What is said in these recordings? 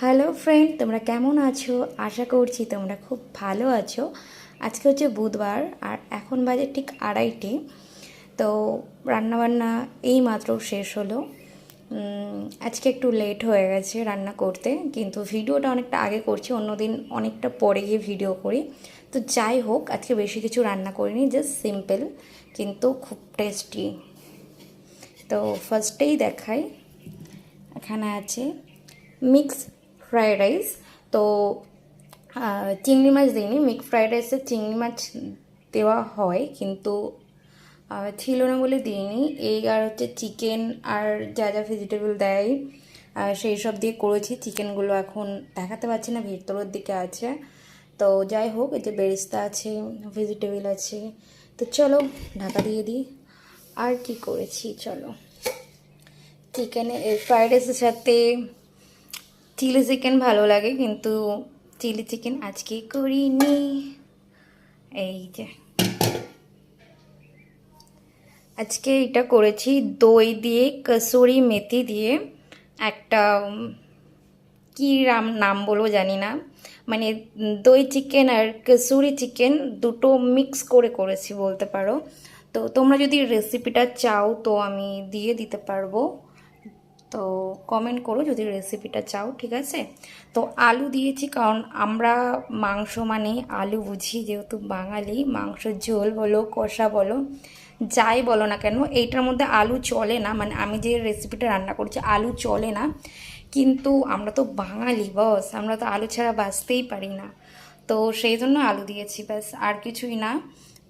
Hello friend, তোমরা কেমন আছো? আশা করছি তোমরা খুব ভালো আছো। আজকে হচ্ছে বুধবার আর এখন বাজে ঠিক আড়াইটে। তো রান্নাবান্না এই মাত্র শেষ হলো। আজকে একটু লেট হয়ে গেছে রান্না করতে, কিন্তু ভিডিওটা অনেকটা আগে করছি, অন্যদিন অনেকটা পরে গিয়ে ভিডিও করি। তো যাই হোক, আজকে বেশি কিছু রান্না করিনি জাস্ট সিম্পল কিন্তু খুব টেস্টি তো ফার্স্টেই দেখাই। এখানে আছে মিক্স ফ্রাইড রাইস তো চিংড়ি মাছ দিইনি মিক্স ফ্রাইড রাইসে চিংড়ি মাছ দেওয়া হয়, কিন্তু ছিল না বলে দিইনি। এই আর হচ্ছে চিকেন আর যা যা ভেজিটেবল দেয় সেই সব দিয়ে করেছি। চিকেনগুলো এখন দেখাতে পারছি না, ভেতরের দিকে আছে। তো যাই হোক, এই যে বেরিস্তা আছে ভেজিটেবল আছে। তো চলো, ঢাকা দিয়ে দিই। আর কি করেছি, চলো। চিকেনে ফ্রাইড রাইসের সাথে চিলি চিকেন ভালো লাগে, কিন্তু চিলি চিকেন আজকে করিনি। এই যে। আজকে এটা করেছি দই দিয়ে, কসুরি মেথি দিয়ে, একটা কি রাম, নাম বলব জানি না। মানে দই চিকেন আর কসুরি চিকেন দুটো মিক্স করে করেছি বলতে পারো। তো তোমরা যদি রেসিপিটা চাও তো আমি দিয়ে দিতে পারব। তো কমেন্ট করো যদি রেসিপিটা চাও, ঠিক আছে? তো আলু দিয়েছি কারণ আমরা মাংস মানে আলু বুঝি, যেহেতু বাঙালি মাংস ঝোল বলো, কষা বলো, যাই বলো না কেন, এইটার মধ্যে আলু চলে না। মানে আমি যে রেসিপিটা রান্না করছি, আলু চলে না। কিন্তু আমরা তো বাঙালি বস আমরা তো আলু ছাড়া বাঁচতেই পারি না। তো সেই জন্য আলু দিয়েছি, ব্যাস, আর কিছুই না।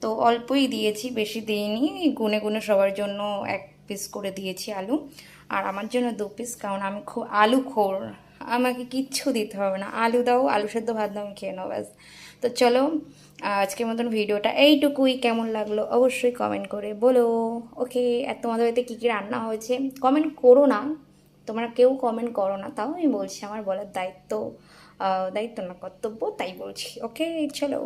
তো অল্পই দিয়েছি, বেশি দিইনি, গুনে গুনে সবার জন্য এক পিস করে দিয়েছি আলু। আর আমার জন্য দু পিস কারণ আমি খুব আলু খোর। আমাকে কিচ্ছু দিতে হবে না। আলু দাও, আলু সেদ্ধ ভাত দাও, আমি খেয়ে নেব, ব্যাস। তো চলো, আজকের মতন ভিডিওটা এইটুকুই। কেমন লাগল অবশ্যই কমেন্ট করে বলো। ওকে আর তোমাদের বাড়িতে কী কী রান্না হয়েছে? কমেন্ট করো না। তোমরা কেউ কমেন্ট করো না। তাও আমি বলছি, আমার বলার দায়িত্ব দায়িত্ব না, কর্তব্য, তাই বলছি। ওকে চলো।